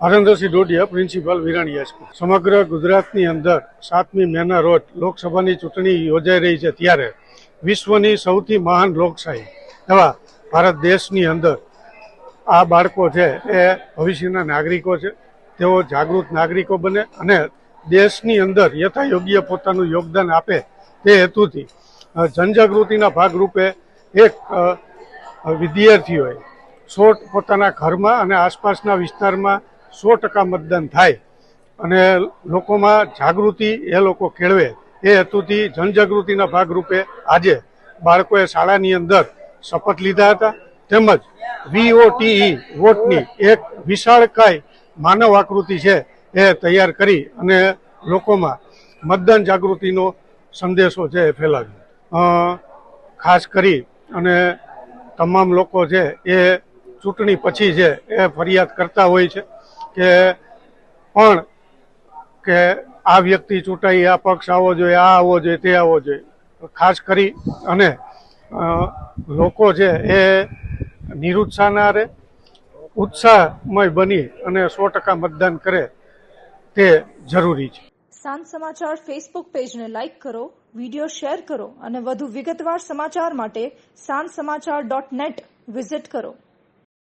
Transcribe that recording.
Harendrasinh Dodiya, principal Virani high school સમગ્ર ગુજરાતની અંદર સાતમી મેના રોજ લોકસભાની ચૂંટણી યોજાઈ રહી છે ત્યારે વિશ્વની સૌથી મહાન લોકશાહી એવા ભારત દેશની અંદર આ બાળકો છે એ ભવિષ્યના નાગરિકો છે. તેઓ જાગૃત નાગરિકો બને અને દેશની અંદર યથાયોગ્ય પોતાનું યોગદાન આપે તે હેતુથી જનજાગૃતિના ભાગરૂપે એક વિદ્યાર્થીઓએ શોટ પોતાના ઘરમાં અને આસપાસના વિસ્તારમાં સો ટકા મતદાન થાય અને લોકોમાં જાગૃતિ એ લોકો કેળવે. એ હેતુથી જનજાગૃતિના ભાગરૂપે આજે બાળકોએ શાળાની અંદર શપથ લીધા હતા. તેમજ વીઓટીઈ વોટની એક વિશાળકાય માનવ આકૃતિ છે એ તૈયાર કરી અને લોકોમાં મતદાન જાગૃતિનો સંદેશો છે એ ફેલાવ્યો. ખાસ કરી અને તમામ લોકો છે એ ચૂંટણી પછી છે એ ફરિયાદ કરતા હોય છે કે પણ કે આ વ્યક્તિ ચૂંટાઈ, આ પક્ષ આવો જોઈએ, આ આવો જોઈએ, તે આવો જોઈએ. ખાસ કરી અને લોકો છે એ નિરુત્સાહના રહે, ઉત્સાહમય બની અને સો ટકા મતદાન કરે તે જરૂરી છે. સાંજ સમાચાર ફેસબુક પેજને લાઇક કરો વીડિયો શેર કરો અને વધુ વિગતવાર સમાચાર માટે સાંજ સમાચાર ડોટ નેટ વિઝિટ કરો.